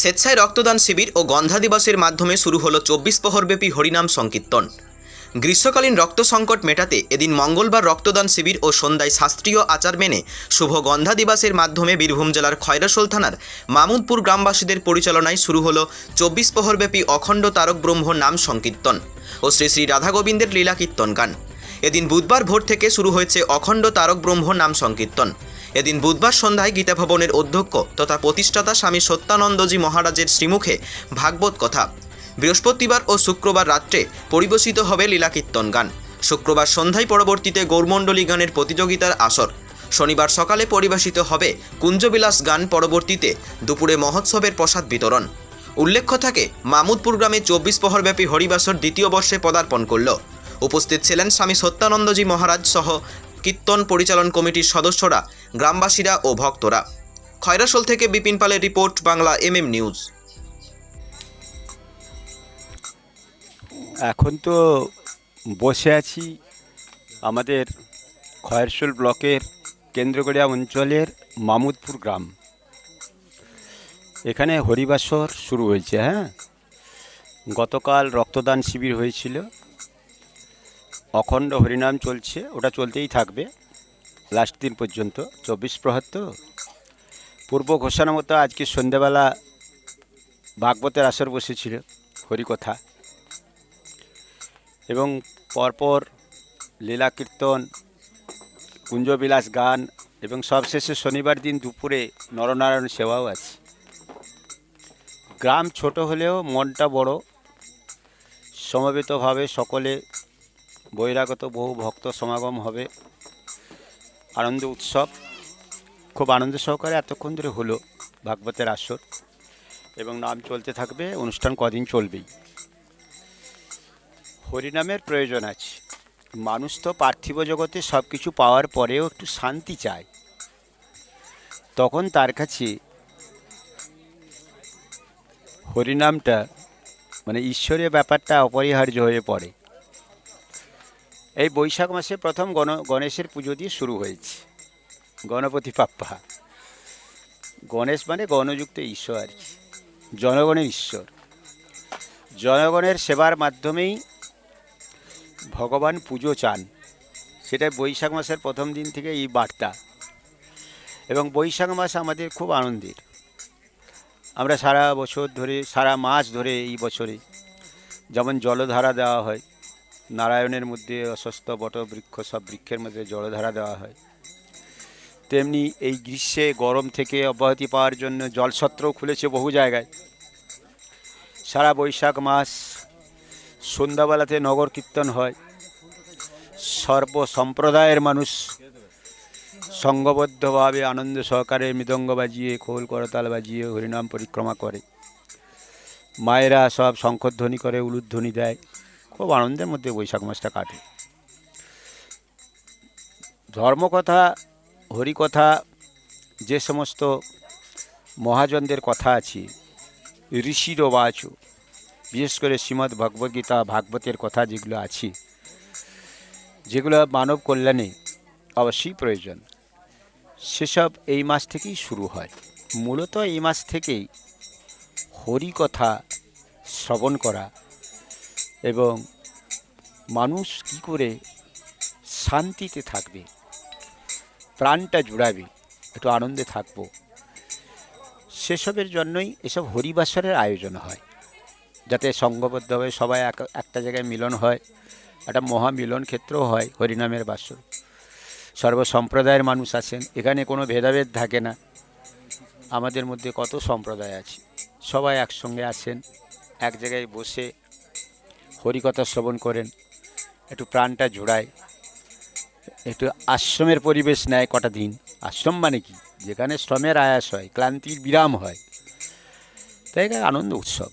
স্বেচ্ছায় রক্তদান শিবির ও গন্ধা দিবসের মাধ্যমে শুরু হলো চব্বিশ প্রহরব্যাপী হরিনাম সংকীর্তন। গ্রীষ্মকালীন রক্ত সংকট মেটাতে এদিন মঙ্গলবার রক্তদান শিবির ও সন্ধ্যায় শাস্ত্রীয় আচার মেনে শুভ গন্ধা দিবসের মাধ্যমে বীরভূম জেলার খয়রাসোল থানার মামুদপুর গ্রামবাসীদের পরিচালনায় শুরু হলো চব্বিশ প্রহরব্যাপী অখণ্ড তারক ব্রহ্ম নাম সংকীর্তন ও শ্রী শ্রী রাধা গোবিন্দের লীলা কীর্তন গান। এদিন বুধবার ভোর থেকে শুরু হয়েছে অখণ্ড তারক ব্রহ্ম নাম সংকীর্তন। এদিন বুধবার সন্ধ্যায় গীতা ভবনের অধ্যক্ষ তথা প্রতিষ্ঠাতা স্বামী সত্যানন্দজি মহারাজের শ্রীমুখে ভাগবত কথা। বৃহস্পতিবার ও শুক্রবার রাত্রে পরিবেশিত হবে লীলাকীর্তন গান। শুক্রবার সন্ধ্যায় পরবর্তীতে গৌরমণ্ডলী গানের প্রতিযোগিতার আসর। শনিবার সকালে পরিবেশিত হবে কুঞ্জবিলাস গান, পরবর্তীতে দুপুরে মহোৎসবের প্রসাদ বিতরণ। উল্লেখ্য থাকে, মামুদপুর গ্রামে চব্বিশ প্রহরব্যাপী হরিবাসর দ্বিতীয় বর্ষে পদার্পণ করল। উপস্থিত ছিলেন স্বামী সত্যানন্দজি মহারাজ সহ কীর্তন পরিচালন কমিটির সদস্যরা, গ্রামবাসীরা ও ভক্তরা। খয়রাসোল থেকে বিপিন পালের রিপোর্ট, বাংলা এমএম নিউজ। এখন তো বসে আছি আমাদের খয়েরশোল ব্লকের কেন্দ্রগড়িয়া অঞ্চলের মামুদপুর গ্রাম। এখানে হরিবাসর শুরু হয়েছে হ্যাঁ? গতকাল রক্তদান শিবির হয়েছিল। অখণ্ড হরিনাম চলছে, ওটা চলতেই থাকবে লাস্ট দিন পর্যন্ত, চব্বিশ প্রহর তো পূর্ব ঘোষণা মতো আজকে সন্ধ্যেবেলা ভাগবতের আসর বসেছিল, হরিকথা। এবং পরপর লীলা কীর্তন, কুঞ্জবিলাস গান, এবং সবশেষে শনিবার দিন দুপুরে নরনারায়ণ সেবাও আছে। গ্রাম ছোট হলেও মনটা বড়, সমবেতভাবে সকলে বহিরাগত বহু ভক্ত সমাগম হবে। আনন্দ উৎসব। খুব আনন্দ সহকারে এতক্ষণ ধরে হলো ভাগবতের আসর। এবং নাম চলতে থাকবে, অনুষ্ঠান কদিন চলবেই। হরিনামের প্রয়োজন আছে। মানুষ তো পার্থিব জগতে সব কিছু পাওয়ার পরেও একটু শান্তি চায়। তখন তার কাছে হরিনামটা মানে ঈশ্বরের ব্যাপারটা অপরিহার্য হয়ে পড়ে। এই বৈশাখ মাসে প্রথম গণ, গণেশের পুজো দিয়ে শুরু হয়েছে। গণপতি পাপ্পা। গণেশ মানে গণযুক্ত ঈশ্বর। আর কি জনগণের ঈশ্বর। জনগণের সেবার মাধ্যমেই ভগবান পুজো চান। সেটা বৈশাখ মাসের প্রথম দিন থেকে এই বার্তা। এবং বৈশাখ মাস আমাদের খুব আনন্দের। আমরা সারা বছর ধরে, সারা মাস ধরে এই বছরে যেমন জলধারা দেওয়া হয় নারায়ণের মধ্যে অস্বস্থ বট বৃক্ষ সব বৃক্ষের মধ্যে জলধারা দেওয়া হয়। তেমনি এই গ্রীষ্মে গরম থেকে অব্যাহতি পাওয়ার জন্য জলছত্রও খুলেছে বহু জায়গায়। সারা বৈশাখ মাস সন্ধ্যাবেলাতে নগর কীর্তন হয়। সর্ব সম্প্রদায়ের মানুষ সংঘবদ্ধভাবে আনন্দ সহকারে মৃদঙ্গ বাজিয়ে, খোল করতাল বাজিয়ে হরিনাম পরিক্রমা করে। মায়েরা সব শঙ্খধ্বনি করে, উলুধ্বনি দেয়। খুব আনন্দের মধ্যে বৈশাখ মাসটা কাটে। ধর্মকথা, হরিকথা, যে সমস্ত মহাজনদের কথা আছে, ঋষির বাচ বিশেষ করে শ্রীমদ্ ভগবদ্গীতা, ভাগবতের কথা যেগুলো আছে, যেগুলো মানব কল্যাণে অবশ্যই প্রয়োজন। সেসব এই মাস থেকেই শুরু হয়। মূলত এই মাস থেকেই হরিকথা শ্রবণ করা এবং মানুষ কি করে শান্তিতে থাকবে? প্রাণটা জুড়াবে, একটু আনন্দে থাকব। সেসবের জন্যই এসব হরিবাসরের আয়োজন হয়, যাতে সংঘবদ্ধভাবে সবাই এক, একটা জায়গায় মিলন হয়, একটা মহামিলন ক্ষেত্রও হয় হরিনামের বাসর। সর্ব সম্প্রদায়ের মানুষ আছেন, এখানে কোনো ভেদাভেদ থাকে না। আমাদের মধ্যে কত সম্প্রদায় আছে? সবাই একসঙ্গে আসেন এক জায়গায় বসে হরিকথা শ্রবণ করেন, একটু প্রাণটা জোড়ায়, একটু আশ্রমের পরিবেশ নেয় কটা দিন। আশ্রম মানে কি? যেখানে শ্রমের আয়াস হয়, ক্লান্তির বিরাম হয়। তাই আনন্দ উৎসব।